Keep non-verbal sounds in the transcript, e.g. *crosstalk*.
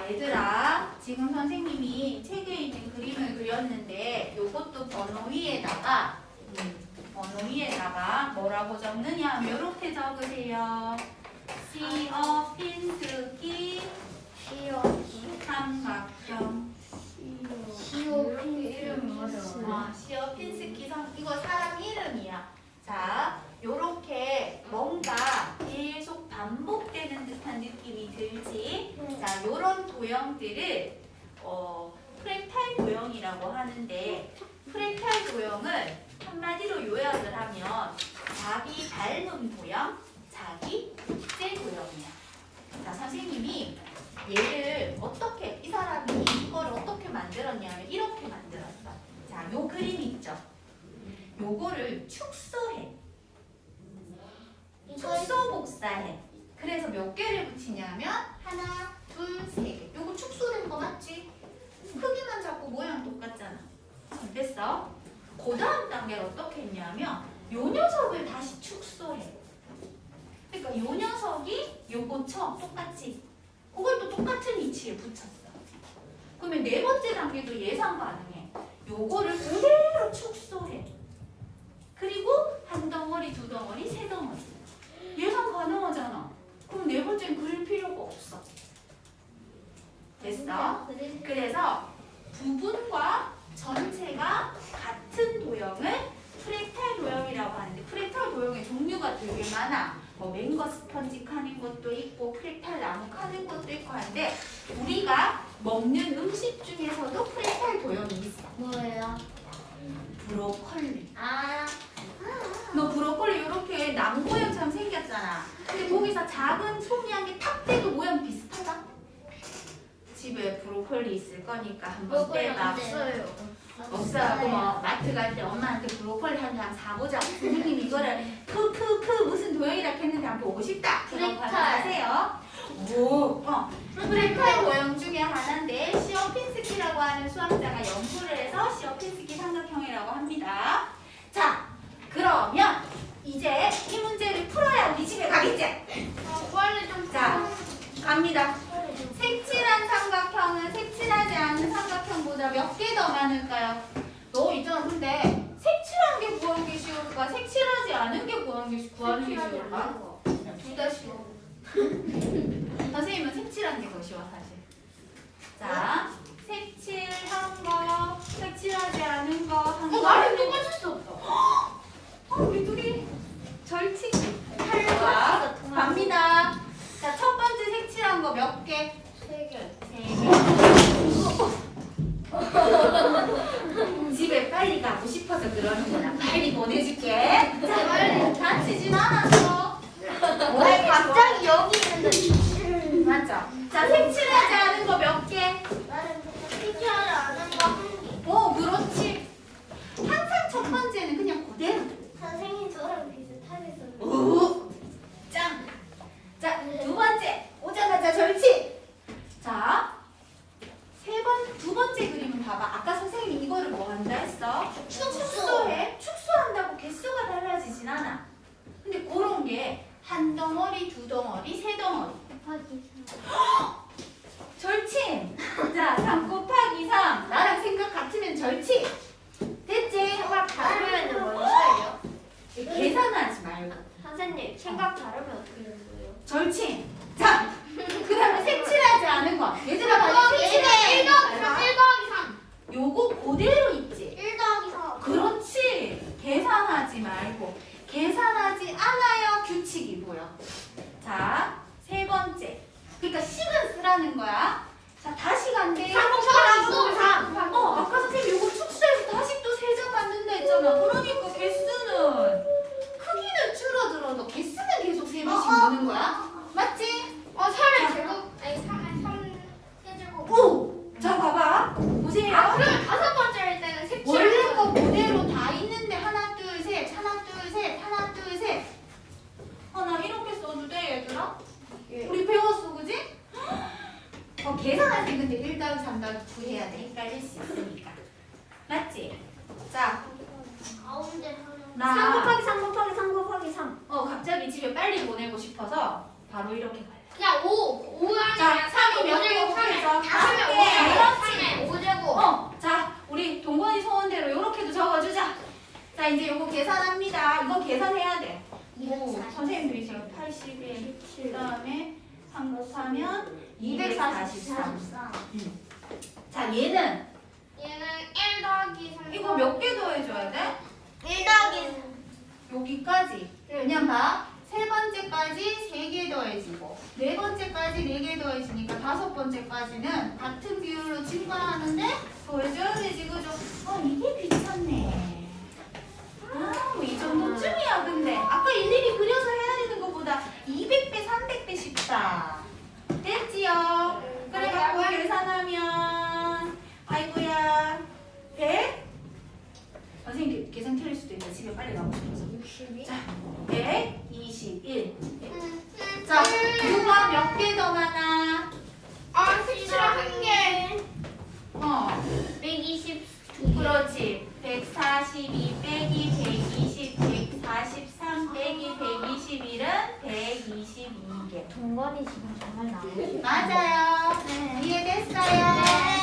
자, 얘들아. 지금 선생님이 책에 있는 그림을 그렸는데 요것도 번호 위에다가 음, 번호 위에다가 뭐라고 적느냐 하면 이렇게 적으세요. 시어 핀스기 시오 삼각형 시오 이름이 뭐죠? 아, 시어 핀스키 성 이거 사람 이름이야. 자, 요렇게 뭔가 계속 반복되는 듯한 느낌이 들지. 자, 요런 도형들을 어, 프랙탈 도형이라고 하는데 프랙탈 도형을 한마디로 요약을 하면 자기 닮은 도형, 자기 복제 도형이야. 자, 선생님이 얘를 어떻게 이 사람이 이걸 어떻게 만들었냐면 이렇게 만들었어. 자, 요 그림 있죠. 요거를 축소해. 축소 복사해. 그래서 몇 개를 붙이냐면 하나, 둘, 세 개. 요거 축소된 거 맞지? 크기만 잡고 모양 똑같잖아. 됐어? 그 다음 단계를 어떻게 했냐면 요 녀석을 다시 축소해. 그러니까 요 녀석이 요거처럼 똑같이 그걸 또 똑같은 위치에 붙였어. 그러면 네 번째 단계도 예상 가능해. 요거를 그대로 축소해. 그리고 한 덩어리, 세 덩어리. 예상 가능하잖아. 그럼 네 번째는 그릴 필요가 없어. 됐어? 그래서 부분과 전체가 같은 도형을 프랙탈 도형이라고 하는데 프랙탈 도형의 종류가 되게 많아. 뭐 맹거 스펀지 카는 것도 있고 프랙탈 나무 카는 것도 있고 하는데 우리가 먹는 음식 중에서도 프랙탈 도형이 있어. 뭐예요? 브로콜리. 아 너 브로콜리 이렇게 나무 모양처럼 생겼잖아. 근데 거기서 작은 송이 한 개 탁 떼도 모양 비슷하다. 집에 브로콜리 있을 거니까 한번 떼봐. 없어요. 없어요. 뭐 마트 갈 때 엄마한테 브로콜리 한 장 사보자. 선생님 이거를 크크크 무슨 도형이라 했는데 한번 보고 싶다. 그런 거 프랙탈. 하세요. 오, 어. 프랙탈 도형 중에 하나인데 시어핀스키라고 하는 수학자가 연구를 해서 시어핀스키 삼각형이라고 합니다. 자, 그러면 이제 이 문제를 풀어야 우리 집에 가겠지? 빨리 좀 자, 갑니다. 색칠한 삼각형은 색칠하지 않은 삼각형보다 몇 개 더 많을까요? 너 있잖아. 근데 색칠한 게 구하는 게 쉬울까? 색칠하지 않은 게 구하는 게, 구하는 게 쉬울까? 둘 다 쉬워. 선생님은 색칠한 게 더 쉬워 사실. 자, 색칠한 거, 색칠하지 않은 거, 한 어 거. 나랑 똑같을 수 없어. 어, 우리 둘이 절치기. 자, 갑니다. 자, 첫 번째 색칠한 거 몇 개? 세 개. *laughs* 집에 빨리 가고 싶어서 그러는구나. 빨리 보내줄게. 자, 빨리. 다치진 않았어. 왜 갑자기 여기 있는데? 맞죠? 자, 색칠하지 않은 거 몇 개? 나는 색칠하지 않은 거한 개. 오, 그렇지. 항상 첫 번째는 그냥 그대로. 선생님 저랑 비슷하게 썼는데. 오, 짱. 자, 두 번째. 오자마자 절치. 자, 세 번, 두 번째 그림은 봐봐. 아까 선생님이 이거를 뭐 한다 했어? 축소해. 축소한다고 개수가 달라지진 않아. 근데 그런 게 한 덩어리, 두 덩어리, 세 덩어리. 곱하기 절 1단, 3단 구해야 돼. 헷갈릴 수 있으니까. 맞지? 자. 3 곱하기 3 곱하기 3 곱하기 3. 어, 갑자기 집에 빨리 보내고 싶어서 바로 이렇게 가요. 야, 5. 5 하면 3이 몇 개고 3에 5 제곱. 어, 자, 우리 동건이 소원대로 이렇게도 적어주자. 자, 이제 이거 계산합니다. 이거 계산해야 돼. 오, 선생님들이 지금 80에 그 다음에 3 곱하면 243. 자, 얘는 얘는 1 더하기 3. 이거 몇 개 더해줘야 돼? 1 더하기 여기까지. 그냥 봐. 세 번째까지 세 개 더해지고 네 번째까지 네 개 더해지니까 다섯 번째까지는 같은 비율로 증가하는데 더해줘야 되지 그죠? 어 이게 귀찮네. 아이 정도쯤이야 근데 아까 일일이 그려서 해야 되는 것보다 200배 300배 쉽다. 됐지요? 그래갖고 계산하면 아이고야 100 선생님 계산 틀릴 수도 있다 집에 빨리 가고 싶어서 62. 자, 121. 음, 자, 누가 몇개 더 많아? 아, 수치랑 한 개. 어, 122. 그렇지. 142 빼기 120, 143 빼기 121은 122개. 동건이 지금 정말 나오지. 맞아요. 이해됐어?